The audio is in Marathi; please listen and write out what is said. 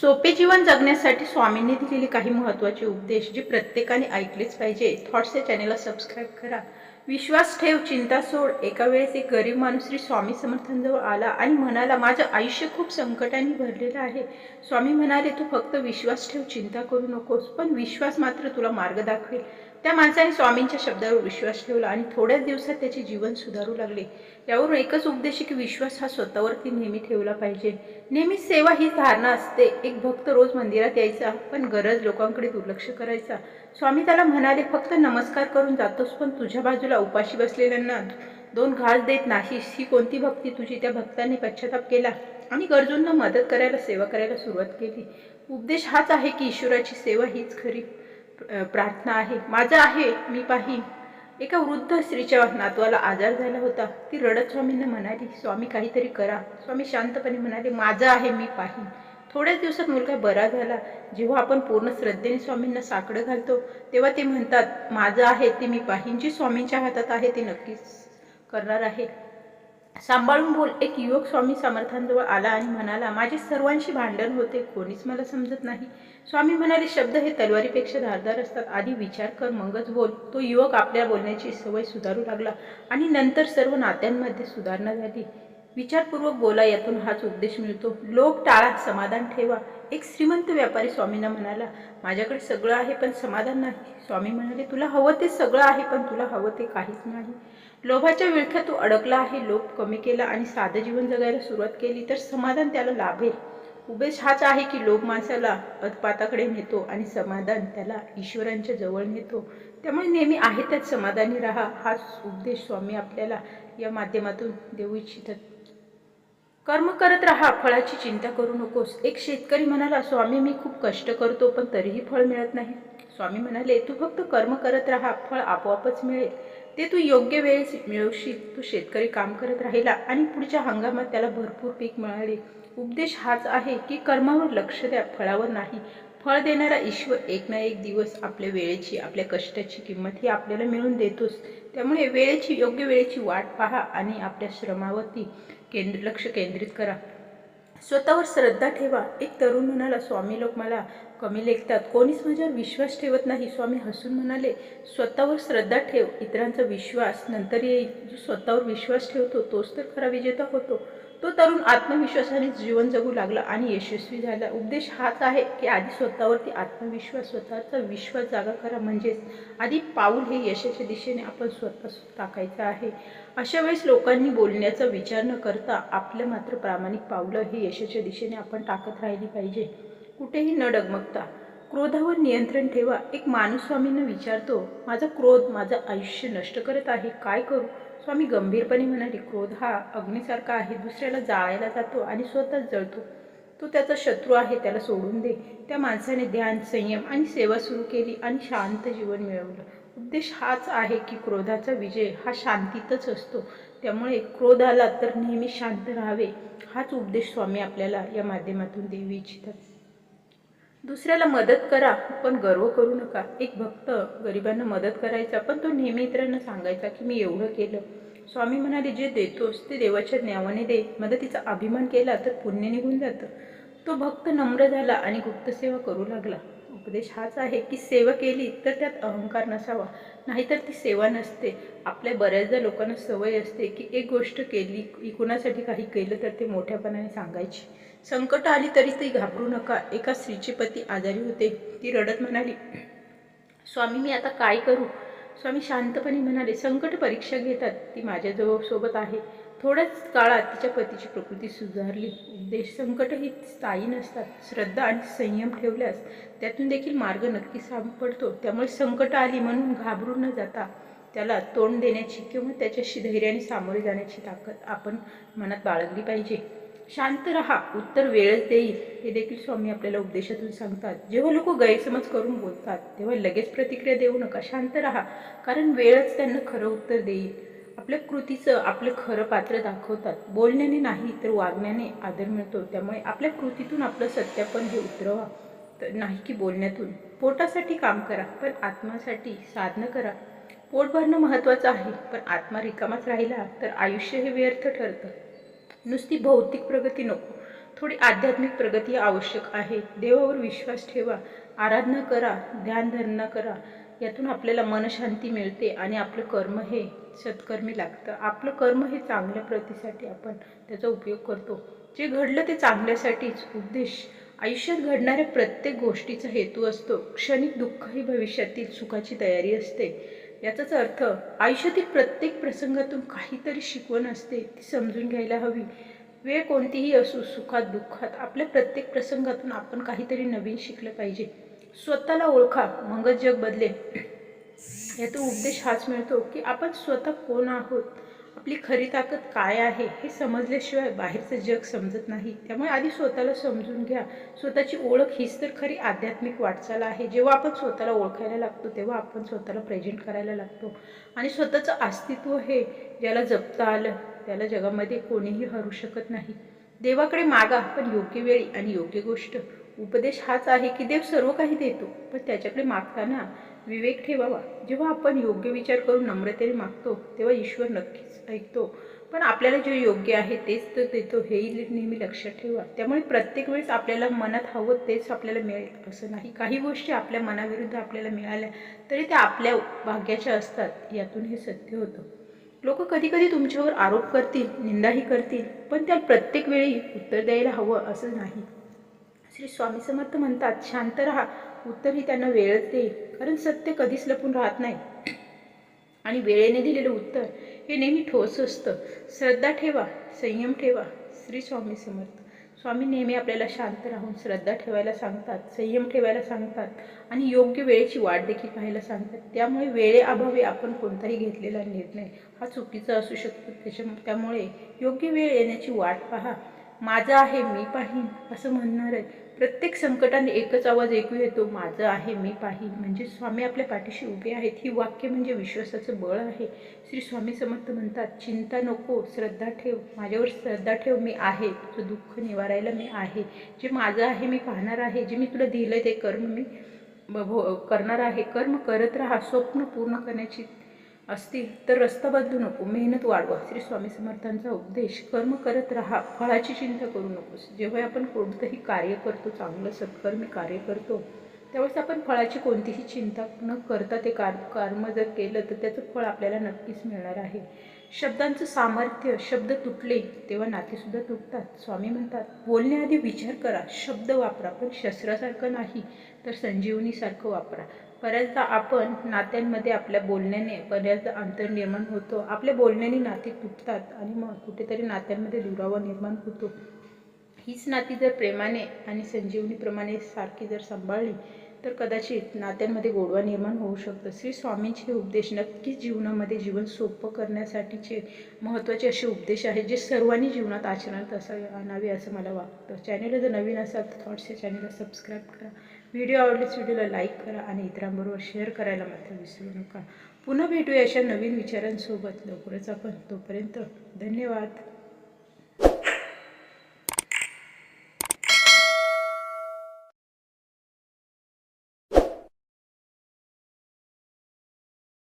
सोपे जीवन जगण्यासाठी स्वामींनी दिलेले काही महत्त्वाचे उपदेश जे प्रत्येकाने ऐकलेच पाहिजे. थॉट्स या चॅनेलला सबस्क्राईब करा. विश्वास ठेव चिंता सोड. एका वेळेस एक गरीब माणूस श्री स्वामी समर्थांजवळ आला आणि म्हणाला माझं आयुष्य खूप संकटांनी भरलेलं आहे. स्वामी म्हणाले तू फक्त विश्वास ठेव चिंता करू नकोस पण विश्वास मात्र तुला मार्ग दाखवेल. त्या माणसाने स्वामींच्या शब्दावर विश्वास ठेवला आणि थोड्याच दिवसात त्याचे जीवन सुधारू लागले. यावरून एकच उपदेश आहे की विश्वास हा स्वतःवरती नेहमी ठेवला पाहिजे. नेहमी सेवा ही धारणा असते. एक भक्त रोज मंदिरात यायचा पण गरज लोकांकडे दुर्लक्ष करायचा. स्वामी त्याला म्हणाले फक्त नमस्कार करून जातोस पण तुझ्या बाजूला उपाशी बसलेल्यांना दोन घास देत नाहीस. ही कोणती भक्ती तुझी? त्या भक्तांनी पश्चाताप केला आणि गरजूंना मदत करायला सेवा करायला सुरुवात केली. उपदेश हाच आहे की ईश्वराची सेवा हीच खरी. प्रार्थना आहे. माझं आहे मी पाहीन. एका वृद्ध स्त्रीच्या नातवाला आजार झाला होता. ती रडत स्वामींना म्हणाली स्वामी काहीतरी करा. स्वामी शांतपणे म्हणाले माझं आहे मी पाहीन. थोड्याच दिवसात मुलगा बरा झाला. जेव्हा आपण पूर्ण श्रद्धेने स्वामींना साकडं घालतो तेव्हा ते म्हणतात माझं आहे ते मी पाहीन. जे स्वामींच्या हातात आहे ते नक्कीच करणार आहे. सांभाळून बोल एक युवक स्वामी समर्थांजवळ आला आणि म्हणाला माझे सर्वांशी भांडण होते. कोणीच मला समजत नाही. स्वामी म्हणाले शब्द हे तलवारीपेक्षा धारदार असतात. आधी विचार कर मगच बोल. तो युवक आपल्या बोलण्याची सवय सुधारू लागला आणि नंतर सर्व नात्यांमध्ये सुधारणा झाली. विचारपूर्वक बोला यातून हाच उपदेश मिळतो. लोक टाळा समाधान ठेवा. एक श्रीमंत व्यापारी स्वामींना म्हणाला माझ्याकडे सगळं आहे पण समाधान नाही. स्वामी म्हणाले तुला हवं ते सगळं आहे पण तुला हवं ते काहीच नाही. लोभाच्या विळख्यात तू अडकला आहे लोभ कमी केला आणि साधं जीवन जगायला सुरुवात केली तर समाधान त्याला लाभेल. उपदेश हाच आहे की लोक माणसाला अतपाताकडे नेतो आणि समाधान त्याला ईश्वरांच्या जवळ नेतो. त्यामुळे नेहमी आहे त्यात समाधानी राहा. हाच उपदेश स्वामी आपल्याला या माध्यमातून देऊ इच्छितात. कर्म करत राहा फळाची चिंता करू नकोस. एक शेतकरी म्हणाला स्वामी मी खूप कष्ट करतो पण तरीही फळ मिळत नाही. स्वामी म्हणाले तू फक्त कर्म करत राहा फळ आपोआपच मिळेल. ते तू योग्य वेळेस मिळवशील. तू शेतकरी काम करत राहिला आणि पुढच्या हंगामात त्याला भरपूर पीक मिळाले. उपदेश हाच आहे की कर्मावर लक्ष द्या फळावर नाही. फळ देणारा ईश्वर एक ना एक दिवस आपल्या वेळेची आपल्या कष्टाची किंमत ही आपल्याला मिळून देतोच. त्यामुळे वेळेची योग्य वेळेची वाट पहा आणि आपल्या श्रमावरती केंद्र लक्ष केंद्रित करा. स्वतःवर श्रद्धा ठेवा. एक तरुण म्हणाला स्वामी लोक मला कमी लेखतात. कोणीच माझ्यावर विश्वास ठेवत नाही. स्वामी हसून म्हणाले स्वतःवर श्रद्धा ठेव. इतरांचा विश्वास नंतर येईल. जो स्वतःवर विश्वास ठेवतो तोच तर खरा विजेता होतो. तो तरुण आत्मविश्वासाने जीवन जगू लागला आणि यशस्वी झाला. उपदेश हाच आहे की आधी स्वतःवरती आत्मविश्वास स्वतःचा विश्वास जागा करा. म्हणजेच आधी पाऊल हे यशाच्या दिशेने आपण स्वतः टाकायचं आहे. अशा वेळेस लोकांनी बोलण्याचा विचार न करता आपलं मात्र प्रामाणिक पावलं हे यशाच्या दिशेने आपण टाकत राहिली पाहिजे. कुठेही न डगमगता क्रोधावर नियंत्रण ठेवा. एक माणूस स्वामींना विचारतो माझा क्रोध माझं आयुष्य नष्ट करत आहे काय करू? स्वामी गंभीरपणे म्हणाले क्रोध हा अग्नीसारखा आहे दुसऱ्याला जाळायला जातो आणि स्वतःच जळतो. तो त्याचा शत्रू आहे त्याला सोडून दे. त्या माणसाने ध्यान संयम आणि सेवा सुरू केली आणि शांत जीवन मिळवलं. उद्देश हाच आहे की क्रोधाचा विजय हा शांतीतच असतो. त्यामुळे क्रोध आला तर नेहमी शांत राहावे हाच उपदेश स्वामी आपल्याला या माध्यमातून देऊ इच्छितात. दुसऱ्याला मदत करा पण गर्व करू नका. एक भक्त गरिबांना मदत करायचा पण तो नेहमी इतरांना सांगायचा की मी एवढं केलं. स्वामी म्हणाले जे देतोस ते देवाच्या ज्ञावाने दे. मदतीचा अभिमान केला तर पुण्य निघून जातं. तो भक्त नम्र झाला आणि गुप्तसेवा करू लागला. उपदेश हाच आहे की सेवा केली तर त्यात अहंकार नसावा नाहीतर ती सेवा नसते. आपल्या बऱ्याचदा लोकांना सवय असते की एक गोष्ट केली कुणासाठी काही केलं तर ते मोठ्यापणाने सांगायची. संकट आली तरी ती घाबरू नका. एका स्त्रीचे पती आजारी होते. ती रडत म्हणाली स्वामी मी आता काय करू? स्वामी शांतपणे म्हणाले संकट परीक्षा घेतात. ती माझ्याजवळ सोबत आहे. थोड्याच काळात तिच्या पतीची प्रकृती सुधारली. देश संकट ही स्थायी नसतात. श्रद्धा आणि संयम ठेवल्यास त्यातून देखील मार्ग नक्की सापडतो. त्यामुळे संकट आली म्हणून घाबरून न जाता त्याला तोंड देण्याची किंवा त्याच्याशी धैर्याने सामोरे जाण्याची ताकद आपण मनात बाळगली पाहिजे. शांत राहा उत्तर वेळच देईल. हे देखील स्वामी आपल्याला उपदेशातून सांगतात. जेव्हा लोक गैरसमज करून बोलतात तेव्हा लगेच प्रतिक्रिया देऊ नका. शांत राहा कारण वेळच त्यांना खरं उत्तर देईल. आपल्या कृतीचं आपलं खरं पात्र दाखवतात. बोलण्याने नाही तर वागण्याने आदर मिळतो. त्यामुळे आपल्या कृतीतून आपलं सत्यापन हे उतरवा. तर नाही की बोलण्यातून. पोटासाठी काम करा पण आत्मासाठी साधनं करा. पोट भरणं महत्त्वाचं आहे पण आत्मा रिकामाच राहिला तर आयुष्य हे व्यर्थ ठरतं. नुसती भौतिक प्रगती नको. थोडी आध्यात्मिक प्रगती आवश्यक आहे. देवावर विश्वास ठेवा. आराधना करा. ध्यानधारणा करा. यातून आपल्याला मनशांती मिळते आणि आपलं कर्म हे सत्कर्मी लागतं. आपलं कर्म हे चांगल्या प्रतीसाठी आपण त्याचा उपयोग करतो. जे घडलं ते चांगल्यासाठीच. उद्देश. आयुष्यात घडणाऱ्या प्रत्येक गोष्टीचा हेतू असतो. क्षणिक दुःख ही भविष्यातील सुखाची तयारी असते. याचाच अर्थ आयुष्यातील प्रत्येक प्रसंगातून काहीतरी शिकवण असते ती समजून घ्यायला हवी. वेळ कोणतीही असो सुखात दुःखात आपल्या प्रत्येक प्रसंगातून आपण काहीतरी नवीन शिकलं पाहिजे. स्वतःला ओळखा मगच जग बदले यातून उपदेश हाच मिळतो की आपण स्वतः कोण आहोत? आपली खरी ताकद काय आहे हे समजल्याशिवाय बाहेरचं जग समजत नाही. त्यामुळे आधी स्वतःला समजून घ्या. स्वतःची ओळख हीच तर खरी आध्यात्मिक वाटचाल आहे. जेव्हा आपण स्वतःला ओळखायला लागतो तेव्हा आपण स्वतःला प्रेझेंट करायला लागतो. आणि स्वतःचं अस्तित्व हे ज्याला जपता आलं त्याला जगामध्ये कोणीही हरू शकत नाही. देवाकडे मागा पण योग्य वेळी आणि योग्य गोष्ट. उपदेश हाच आहे की देव सर्व काही देतो पण त्याच्याकडे मागताना विवेक ठेवावा. जेव्हा आपण योग्य विचार करून नम्रतेने मागतो तेव्हा ईश्वर नक्कीच ऐकतो. पण आपल्याला जे योग्य आहे तेच तर देतो. हेही नेहमी लक्षात ठेवा. त्यामुळे प्रत्येक वेळेस आपल्याला मनात हवं तेच आपल्याला मिळेल. असं नाही. काही गोष्टी आपल्या मनाविरुद्ध आपल्याला मिळाल्या तरी त्या आपल्या भाग्याच्या असतात. यातून हे सत्य होतं. लोक कधी कधी तुमच्यावर आरोप करतील निंदाही करतील पण त्या प्रत्येक वेळी उत्तर द्यायला हवं असं नाही. श्री स्वामी समर्थ म्हणतात शांत राहा. उत्तरही त्यांना वेळच देईल. कारण सत्य कधीच लपून राहत नाही. आणि वेळेने दिलेलं उत्तर हे नेहमी ठोस असतं. श्रद्धा ठेवा संयम ठेवा. श्री स्वामी समर्थ. स्वामी नेहमी आपल्याला शांत राहून श्रद्धा ठेवायला सांगतात संयम ठेवायला सांगतात आणि योग्य वेळेची वाट देखील पाहायला सांगतात. त्यामुळे वेळेअभावी आपण कोणताही घेतलेला निर्णय हा चुकीचा असू शकतो. त्याच्या त्यामुळे योग्य वेळ येण्याची वाट पहा. माझं आहे मी पाहीन असं म्हणणार आहे प्रत्येक संकटाने एकच आवाज ऐकू येतो माझं आहे मी पाहीन. म्हणजे स्वामी आपल्या पाठीशी उभे आहेत. ही वाक्य म्हणजे विश्वासाचं बळ आहे. श्री स्वामी समर्थ म्हणतात चिंता नको श्रद्धा ठेव. माझ्यावर श्रद्धा ठेव मी आहे. तुझं दुःख निवारायला मी आहे. जे माझं आहे मी पाहणार आहे. जे मी तुला दिलं ते कर्म मी भो करणार आहे. कर्म करत राहा. स्वप्न पूर्ण करण्याची असतील तर रस्ता बदलू नको मेहनत वाढवा. श्री स्वामी समर्थांचा उपदेश कर्म करत राहा फळाची चिंता करू नकोस. जेव्हा आपण कोणतंही कार्य करतो चांगलं सत्कर्मी कार्य करतो त्यावेळेस आपण फळाची कोणतीही चिंता न करता ते कार कर्म जर केलं तर त्याचं फळ आपल्याला नक्कीच मिळणार आहे. शब्दांचं सामर्थ्य शब्द तुटले तेव्हा नातेसुद्धा तुटतात. स्वामी म्हणतात बोलण्याआधी विचार करा शब्द वापरा पण शस्त्रासारखं नाही तर संजीवनीसारखं वापरा. बऱ्याचदा आपण नात्यांमध्ये आपल्या बोलण्याने बऱ्याचदा अंतर निर्माण होतो. आपल्या बोलण्याने नाती तुटतात आणि मग कुठेतरी नात्यांमध्ये दुरावा निर्माण होतो. हीच नाती जर प्रेमाने आणि संजीवनीप्रमाणे सारखी जर सांभाळली तर कदाचित नात्यांमध्ये गोडवा निर्माण होऊ शकतं. श्री स्वामींचे उपदेश नक्कीच जीवनामध्ये जीवन सोपं करण्यासाठीचे महत्त्वाचे असे उपदेश आहेत जे सर्वांनी जीवनात आचरणात असावे आणावे असं मला वाटतं. चॅनेल जर नवीन असाल तर थॉट्स या चॅनलला सबस्क्राईब करा. व्हिडिओ आवडल्यास व्हिडिओला लाईक करा आणि इतरांबरोबर शेअर करायला मात्र विसरू नका. पुन्हा भेटूया अशा नवीन विचारांसोबत. लवकरच आपण तोपर्यंत धन्यवाद.